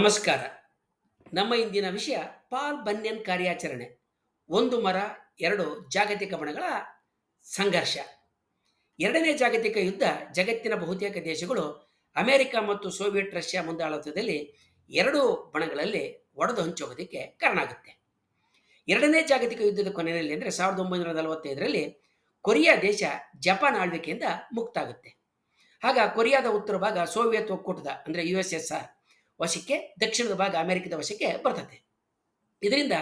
ನಮಸ್ಕಾರ. ನಮ್ಮ ಇಂದಿನ ವಿಷಯ ಪಾಲ್ ಬನ್ಯನ್ ಕಾರ್ಯಾಚರಣೆ. ಒಂದು ಮರ, ಎರಡು ಜಾಗತಿಕ ಬಣಗಳ ಸಂಘರ್ಷ. ಎರಡನೇ ಜಾಗತಿಕ ಯುದ್ಧ ಜಗತ್ತಿನ ಬಹುತೇಕ ದೇಶಗಳು ಅಮೆರಿಕ ಮತ್ತು ಸೋವಿಯತ್ ರಷ್ಯಾ ಮುಂದಾಳತ್ವದಲ್ಲಿ ಎರಡೂ ಬಣಗಳಲ್ಲಿ ಒಡೆದು ಹಂಚೋಗೋದಕ್ಕೆ ಕಾರಣ ಆಗುತ್ತೆ. ಎರಡನೇ ಜಾಗತಿಕ ಯುದ್ಧದ ಕೊನೆಯಲ್ಲಿ ಅಂದರೆ ಸಾವಿರದ ಒಂಬೈನೂರ ನಲವತ್ತೈದರಲ್ಲಿ ಕೊರಿಯಾ ದೇಶ ಜಪಾನ್ ಆಳ್ವಿಕೆಯಿಂದ ಮುಕ್ತ ಆಗುತ್ತೆ ಆಗ ಕೊರಿಯಾದ ಉತ್ತರ ಭಾಗ ಸೋವಿಯತ್ ಒಕ್ಕೂಟದ ಅಂದರೆ ಯು ಎಸ್ ಎಸ್ ಆರ್ ವಶಕ್ಕೆ ದಕ್ಷಿಣದ ಭಾಗ ಅಮೆರಿಕದ ವಶಕ್ಕೆ ಬರ್ತದೆ. ಇದರಿಂದ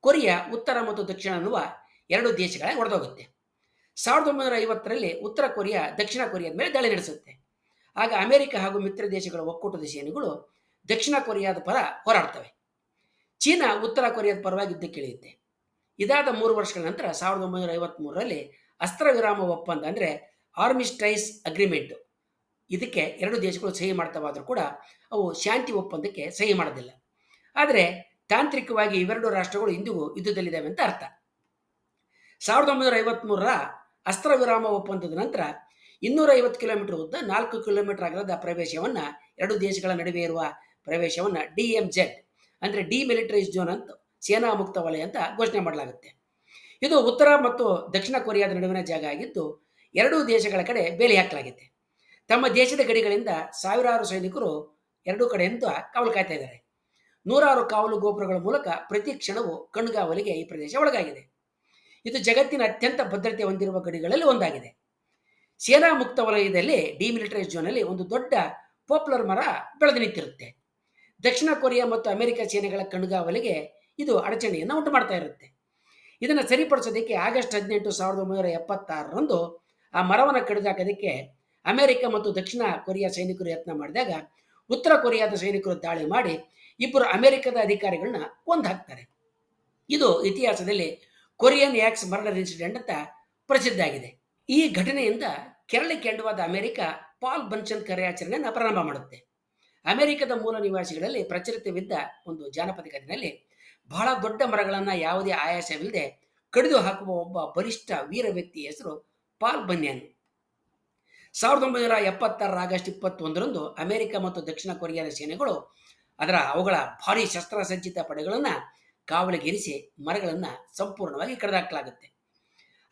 ಕೊರಿಯಾ, ಉತ್ತರ ಮತ್ತು ದಕ್ಷಿಣ ಅನ್ನುವ ಎರಡು ದೇಶಗಳ ಒಡೆದೋಗುತ್ತೆ. ಸಾವಿರದ ಒಂಬೈನೂರ ಐವತ್ತರಲ್ಲಿ ಉತ್ತರ ಕೊರಿಯಾ, ದಕ್ಷಿಣ ಕೊರಿಯಾದ ಮೇಲೆ ದಾಳಿ ನಡೆಸುತ್ತೆ. ಆಗ ಅಮೆರಿಕ ಹಾಗೂ ಮಿತ್ರ ದೇಶಗಳ ಒಕ್ಕೂಟದ ಸೇನೆಗಳು ದಕ್ಷಿಣ ಕೊರಿಯಾದ ಪರ ಹೋರಾಡ್ತವೆ. ಚೀನಾ ಉತ್ತರ ಕೊರಿಯಾದ ಪರವಾಗಿ ಯುದ್ಧಕ್ಕೆ ಇಳಿಯುತ್ತೆ ಇದಾದ ಮೂರು ವರ್ಷಗಳ ನಂತರ ಸಾವಿರದ ಒಂಬೈನೂರ ಐವತ್ತ್ಮೂರರಲ್ಲಿ ಅಸ್ತ್ರ ವಿರಾಮ ಒಪ್ಪಂದ ಅಂದರೆ ಆರ್ಮಿಸ್ಟೈಸ್ ಅಗ್ರಿಮೆಂಟು ಇದಕ್ಕೆ ಎರಡು ದೇಶಗಳು ಸಹಿ ಮಾಡ್ತವಾದರೂ ಕೂಡ ಅವು ಶಾಂತಿ ಒಪ್ಪಂದಕ್ಕೆ ಸಹಿ ಮಾಡೋದಿಲ್ಲ. ಆದರೆ ತಾಂತ್ರಿಕವಾಗಿ ಇವೆರಡು ರಾಷ್ಟ್ರಗಳು ಇಂದಿಗೂ ಯುದ್ಧದಲ್ಲಿದ್ದಾವೆ ಅಂತ ಅರ್ಥ. ಸಾವಿರದ ಒಂಬೈನೂರ ಐವತ್ತ್ಮೂರರ ಅಸ್ತ್ರ ವಿರಾಮ ಒಪ್ಪಂದದ ನಂತರ ಇನ್ನೂರ ಐವತ್ತು ಕಿಲೋಮೀಟರ್ ಉದ್ದ ನಾಲ್ಕು ಕಿಲೋಮೀಟರ್ ಅಗಲದ ಪ್ರವೇಶವನ್ನು ಎರಡು ದೇಶಗಳ ನಡುವೆ ಇರುವ ಪ್ರವೇಶವನ್ನು ಡಿ ಎಂ ಜೆಡ್ ಅಂದರೆ ಡಿಮಿಲಿಟರೈಸ್ ಜೋನ್ ಅಂತ ಸೇನಾ ಮುಕ್ತ ವಲಯ ಅಂತ ಘೋಷಣೆ ಮಾಡಲಾಗುತ್ತೆ. ಇದು ಉತ್ತರ ಮತ್ತು ದಕ್ಷಿಣ ಕೊರಿಯಾದ ನಡುವಿನ ಜಾಗ ಆಗಿದ್ದು ಎರಡೂ ದೇಶಗಳ ಕಡೆ ಬೇಲಿ ಹಾಕಲಾಗಿದೆ. ತಮ್ಮ ದೇಶದ ಗಡಿಗಳಿಂದ ಸಾವಿರಾರು ಸೈನಿಕರು ಎರಡೂ ಕಡೆಯಿಂದ ಕಾವಲು ಕಾಯ್ತಾ ಇದ್ದಾರೆ. ನೂರಾರು ಕಾವಲು ಗೋಪುರಗಳ ಮೂಲಕ ಪ್ರತಿ ಕ್ಷಣವೂ ಕಣ್ಗಾವಲಿಗೆ ಈ ಪ್ರದೇಶ ಒಳಗಾಗಿದೆ. ಇದು ಜಗತ್ತಿನ ಅತ್ಯಂತ ಭದ್ರತೆ ಹೊಂದಿರುವ ಗಡಿಗಳಲ್ಲಿ ಒಂದಾಗಿದೆ. ಸೇನಾ ಮುಕ್ತ ವಲಯದಲ್ಲಿ ಡಿಮಿಲಿಟರೈಸ್ ಝೋನಲ್ಲಿ ಒಂದು ದೊಡ್ಡ ಪಾಪ್ಯುಲರ್ ಮರ ಬೆಳೆದು ನಿಂತಿರುತ್ತೆ. ದಕ್ಷಿಣ ಕೊರಿಯಾ ಮತ್ತು ಅಮೆರಿಕ ಸೇನೆಗಳ ಕಣ್ಗಾವಲಿಗೆ ಇದು ಅಡಚಣೆಯನ್ನು ಉಂಟು ಮಾಡ್ತಾ ಇರುತ್ತೆ. ಇದನ್ನು ಸರಿಪಡಿಸೋದಕ್ಕೆ ಆಗಸ್ಟ್ ಹದಿನೆಂಟು ಸಾವಿರದ ಒಂಬೈನೂರ ಎಪ್ಪತ್ತಾರರಂದು ಆ ಮರವನ್ನು ಕಡಿದಾಕೋದಕ್ಕೆ ಅಮೆರಿಕ ಮತ್ತು ದಕ್ಷಿಣ ಕೊರಿಯಾ ಸೈನಿಕರು ಯತ್ನ ಮಾಡಿದಾಗ ಉತ್ತರ ಕೊರಿಯಾದ ಸೈನಿಕರು ದಾಳಿ ಮಾಡಿ ಇಬ್ಬರು ಅಮೆರಿಕದ ಅಧಿಕಾರಿಗಳನ್ನ ಕೊಂದು ಹಾಕ್ತಾರೆ ಇದು ಇತಿಹಾಸದಲ್ಲಿ ಕೊರಿಯನ್ ಯಾಕ್ಸ್ ಮರ್ಡರ್ ಇನ್ಸಿಡೆಂಟ್ ಅಂತ ಪ್ರಸಿದ್ಧ ಆಗಿದೆ ಈ ಘಟನೆಯಿಂದ ಕೆರಳಿ ಕೆಂಡವಾದ ಅಮೆರಿಕ ಪಾಲ್ ಬನ್ಚನ್ ಕಾರ್ಯಾಚರಣೆಯನ್ನು ಪ್ರಾರಂಭ ಮಾಡುತ್ತೆ. ಅಮೆರಿಕದ ಮೂಲ ನಿವಾಸಿಗಳಲ್ಲಿ ಪ್ರಚಲಿತವಿದ್ದ ಒಂದು ಜಾನಪದ ಕಥೆಯಲ್ಲಿ ಬಹಳ ದೊಡ್ಡ ಮರಗಳನ್ನು ಯಾವುದೇ ಆಯಾಸವಿಲ್ಲದೆ ಕಡಿದು ಹಾಕುವ ಒಬ್ಬ ಬಲಿಷ್ಠ ವೀರ ವ್ಯಕ್ತಿಯ ಹೆಸರು ಪಾಲ್ ಬನ್ಯನ್. ಸಾವಿರದ ಒಂಬೈನೂರ ಎಪ್ಪತ್ತಾರರ ಆಗಸ್ಟ್ ಇಪ್ಪತ್ತೊಂದರಂದು ಅಮೆರಿಕ ಮತ್ತು ದಕ್ಷಿಣ ಕೊರಿಯಾದ ಸೇನೆಗಳು ಅದರ ಅವುಗಳ ಭಾರಿ ಶಸ್ತ್ರಸಜ್ಜಿತ ಪಡೆಗಳನ್ನು ಕಾವಲಿಗಿರಿಸಿ ಮರಗಳನ್ನು ಸಂಪೂರ್ಣವಾಗಿ ಕಡಿದಾಕಲಾಗುತ್ತೆ.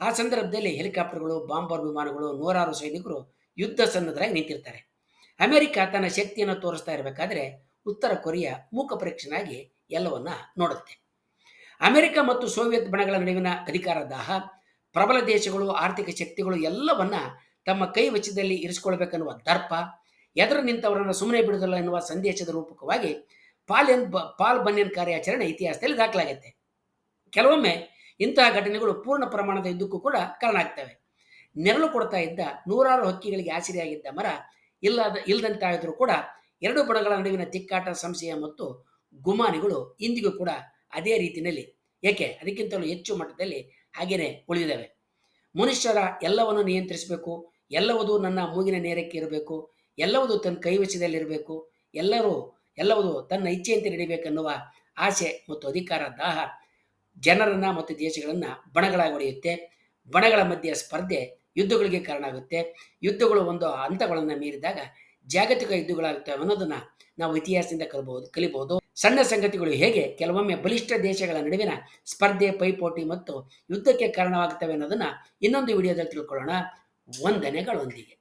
ಆ ಸಂದರ್ಭದಲ್ಲಿ ಹೆಲಿಕಾಪ್ಟರ್ಗಳು, ಬಾಂಬರ್ ವಿಮಾನಗಳು, ನೂರಾರು ಸೈನಿಕರು ಯುದ್ಧ ಸನ್ನದ್ಧರಾಗಿ ನಿಂತಿರ್ತಾರೆ. ಅಮೆರಿಕ ತನ್ನ ಶಕ್ತಿಯನ್ನು ತೋರಿಸ್ತಾ ಇರಬೇಕಾದ್ರೆ ಉತ್ತರ ಕೊರಿಯಾ ಮೂಕ ಪರೀಕ್ಷನಾಗಿ ಎಲ್ಲವನ್ನ ನೋಡುತ್ತೆ. ಅಮೆರಿಕ ಮತ್ತು ಸೋವಿಯತ್ ಬಣಗಳ ನಡುವಿನ ಅಧಿಕಾರ ದಾಹ, ಪ್ರಬಲ ದೇಶಗಳು, ಆರ್ಥಿಕ ಶಕ್ತಿಗಳು ಎಲ್ಲವನ್ನ ತಮ್ಮ ಕೈ ವಚದಲ್ಲಿ ಇರಿಸಿಕೊಳ್ಬೇಕನ್ನುವ ದರ್ಪ, ಎದುರು ನಿಂತವರನ್ನು ಸುಮ್ಮನೆ ಬಿಡುವುದಿಲ್ಲ ಎನ್ನುವ ಸಂದೇಶದ ರೂಪಕವಾಗಿ ಪಾಲ್ಯನ್ ಬ, ಪಾಲ್ ಬನ್ಯನ್ ಕಾರ್ಯಾಚರಣೆ ಇತಿಹಾಸದಲ್ಲಿ ದಾಖಲಾಗುತ್ತೆ ಕೆಲವೊಮ್ಮೆ ಇಂತಹ ಘಟನೆಗಳು ಪೂರ್ಣ ಪ್ರಮಾಣದ ಯುದ್ಧಕ್ಕೂ ಕೂಡ ಕಾರಣ ಆಗ್ತವೆ. ನೆರಳು ಕೊಡ್ತಾ ಇದ್ದ ನೂರಾರು ಹಕ್ಕಿಗಳಿಗೆ ಆಸರೆಯಾಗಿದ್ದ ಮರ ಇಲ್ಲದ, ಇಲ್ಲದಂತಾದರೂ ಕೂಡ ಎರಡು ಬಣಗಳ ನಡುವಿನ ತಿಕ್ಕಾಟ, ಸಂಶಯ ಮತ್ತು ಗುಮಾನಿಗಳು ಇಂದಿಗೂ ಕೂಡ ಅದೇ ರೀತಿಯಲ್ಲಿ, ಏಕೆ? ಅದಕ್ಕಿಂತಲೂ ಹೆಚ್ಚು ಮಟ್ಟದಲ್ಲಿ ಹಾಗೆಯೇ ಉಳಿದಿದ್ದಾವೆ. ಮನುಷ್ಯರ ಎಲ್ಲವನ್ನು ನಿಯಂತ್ರಿಸಬೇಕು, ಎಲ್ಲವುದು ನನ್ನ ಮೂಗಿನ ನೇರಕ್ಕೆ ಇರಬೇಕು, ಎಲ್ಲವುದು ತನ್ನ ಕೈವಶದಲ್ಲಿರಬೇಕು ಎಲ್ಲರೂ, ಎಲ್ಲವುದು ತನ್ನ ಇಚ್ಛೆಯಂತೆ ನಡಿಬೇಕೆನ್ನುವ ಆಸೆ ಮತ್ತು ಅಧಿಕಾರ, ದಾಹ ಜನರನ್ನ ಮತ್ತು ದೇಶಗಳನ್ನ ಬಣಗಳಾಗಿ ಹೊಡೆಯುತ್ತೆ. ಬಣಗಳ ಮಧ್ಯೆ ಸ್ಪರ್ಧೆ ಯುದ್ಧಗಳಿಗೆ ಕಾರಣ ಆಗುತ್ತೆ ಯುದ್ಧಗಳು ಒಂದು ಹಂತಗಳನ್ನು ಮೀರಿದಾಗ ಜಾಗತಿಕ ಯುದ್ಧಗಳಾಗುತ್ತವೆ ಅನ್ನೋದನ್ನ ನಾವು ಇತಿಹಾಸದಿಂದ ಕಲಬಹುದು, ಕಲಿಬಹುದು. ಸಣ್ಣ ಸಂಗತಿಗಳು ಹೇಗೆ, ಕೆಲವೊಮ್ಮೆ ಬಲಿಷ್ಠ ದೇಶಗಳ ನಡುವಿನ ಸ್ಪರ್ಧೆ, ಪೈಪೋಟಿ ಮತ್ತು ಯುದ್ಧಕ್ಕೆ ಕಾರಣವಾಗುತ್ತವೆ ಅನ್ನೋದನ್ನ ಇನ್ನೊಂದು ವಿಡಿಯೋದಲ್ಲಿ ತಿಳ್ಕೊಳ್ಳೋಣ. ವಂದನೆಗಳೊಂದಿಗೆ.